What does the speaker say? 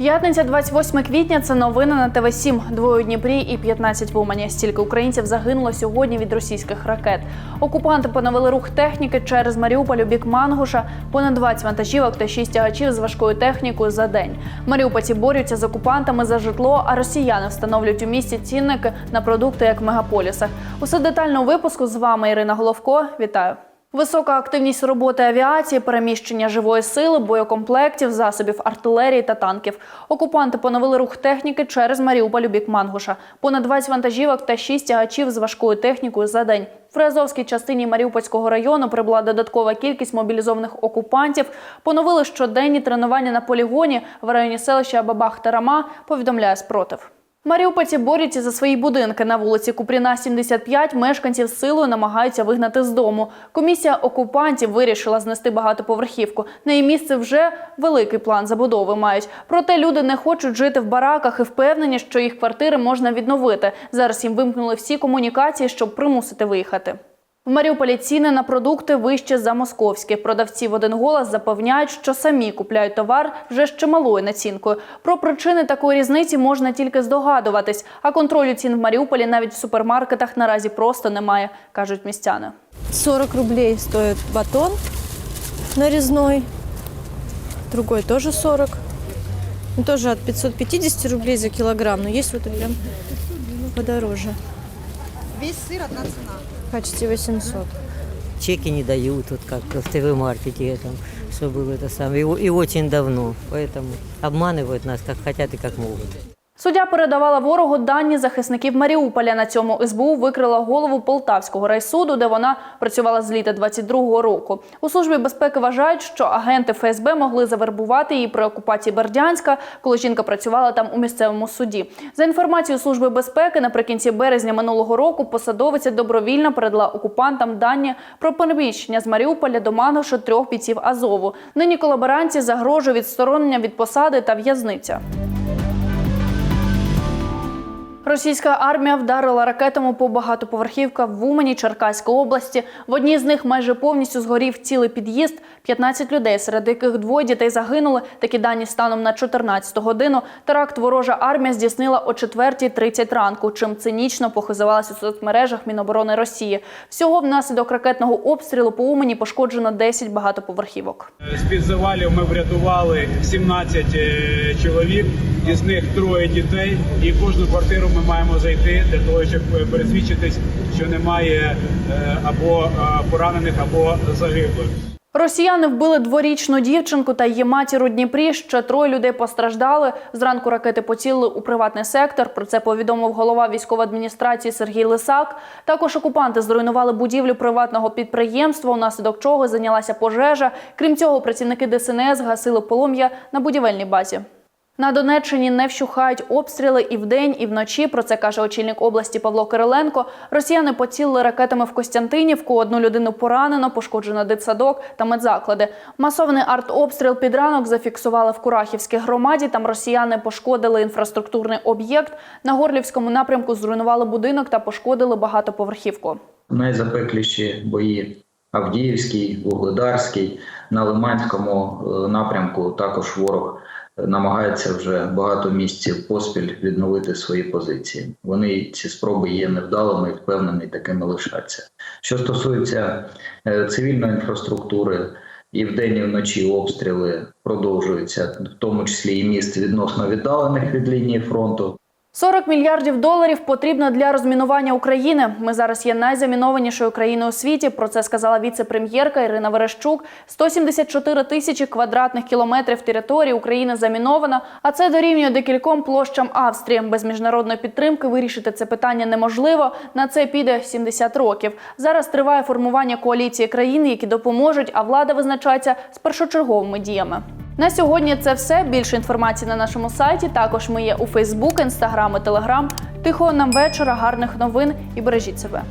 П'ятниця, 28 квітня. Це новини на ТВ 7 Двоє у Дніпрі і 15 в Умані. Стільки українців загинуло сьогодні від російських ракет. Окупанти поновили рух техніки через Маріуполь у бік Мангуша. Понад 20 вантажівок та 6 тягачів з важкою технікою за день. Маріупольці борються з окупантами за житло, а росіяни встановлюють у місті цінники на продукти як в мегаполісах. Усе детально у випуску з вами Ірина Головко. Вітаю. Висока активність роботи авіації, переміщення живої сили, боєкомплектів, засобів артилерії та танків. Окупанти поновили рух техніки через Маріуполь у бік Мангуша. Понад 20 вантажівок та 6 тягачів з важкою технікою за день. В Приазовській частині Маріупольського району прибула додаткова кількість мобілізованих окупантів. Поновили щоденні тренування на полігоні в районі селища Бабах-Тарама, повідомляє спротив. Маріупольці борються за свої будинки. На вулиці Купріна, 75, мешканців силою намагаються вигнати з дому. Комісія окупантів вирішила знести багатоповерхівку. На її місце вже великий план забудови мають. Проте люди не хочуть жити в бараках і впевнені, що їх квартири можна відновити. Зараз їм вимкнули всі комунікації, щоб примусити виїхати. В Маріуполі ціни на продукти вище за московські. Продавці в один голос запевняють, що самі купляють товар вже з чималою націнкою. Про причини такої різниці можна тільки здогадуватись. А контролю цін в Маріуполі навіть в супермаркетах наразі просто немає, кажуть містяни. 40 рублей стоит батон нарезной, другой тоже 40. Ну, тоже от 550 рублей за килограмм, но есть вот прям подороже. Весь сыр одна цена. Почти 800. чеки не дают, вот как в ТВ-маркете там, что было это самое, и, и очень давно, поэтому обманывают нас как хотят и как могут. Суддя передавала ворогу дані захисників Маріуполя. На цьому СБУ викрила голову Полтавського райсуду, де вона працювала з літа 22-го року. У службі безпеки вважають, що агенти ФСБ могли завербувати її при окупації Бердянська, коли жінка працювала там у місцевому суді. За інформацією служби безпеки, наприкінці березня минулого року посадовиця добровільно передала окупантам дані про переміщення з Маріуполя до Мангоша трьох бійців Азову. Нині колаборанці загрожує відсторонення від посади та в'язниця. Російська армія вдарила ракетами по багатоповерхівках в Умані Черкаської області. В одній з них майже повністю згорів цілий під'їзд. 15 людей, серед яких двоє дітей загинули. Такі дані станом на 14 годину. Теракт ворожа армія здійснила о 4.30 ранку, чим цинічно похизувалася у соцмережах Міноборони Росії. Всього внаслідок ракетного обстрілу по Умані пошкоджено 10 багатоповерхівок. З-під завалів ми врятували 17 е, чоловік, із них троє дітей. І кожну квартиру ми маємо зайти для того, щоб е, пересвідчитись, що немає е, або е, поранених, або загиблих. Росіяни вбили дворічну дівчинку та її матір у Дніпрі. Ще троє людей постраждали. Зранку ракети поцілили у приватний сектор. Про це повідомив голова військової адміністрації Сергій Лисак. Також окупанти зруйнували будівлю приватного підприємства, унаслідок чого зайнялася пожежа. Крім цього, працівники ДСНС гасили полум'я на будівельній базі. На Донеччині не вщухають обстріли і вдень, і вночі. Про це каже очільник області Павло Кириленко. Росіяни поцілили ракетами в Костянтинівку. Одну людину поранено, пошкоджено дитсадок та медзаклади. Масований артобстріл під ранок зафіксували в Курахівській громаді. Там росіяни пошкодили інфраструктурний об'єкт. На Горлівському напрямку зруйнували будинок та пошкодили багатоповерхівку. найзапекліші бої Авдіївський, Вугледарський, на Лиманському е, напрямку також ворог намагається вже багато місяців поспіль відновити свої позиції. Вони ці спроби є невдалими і впевнений, такими лишаться. Що стосується е, цивільної інфраструктури, і вдень, і вночі обстріли продовжуються, в тому числі і міст відносно віддалених від лінії фронту. 40 мільярдів доларів потрібно для розмінування України. Ми зараз є найзамінованішою країною у світі. Про це сказала віце-прем'єрка Ірина Верещук. 174 тисячі квадратних кілометрів території України заміновано, а це дорівнює декільком площам Австрії. Без міжнародної підтримки вирішити це питання неможливо. На це піде 70 років. Зараз триває формування коаліції країн, які допоможуть, а влада визначається з першочерговими діями. На сьогодні це все. Більше інформації на нашому сайті. Також ми є у Фейсбук, Інстаграм і Телеграм. Тихого нам вечора, гарних новин і бережіть себе.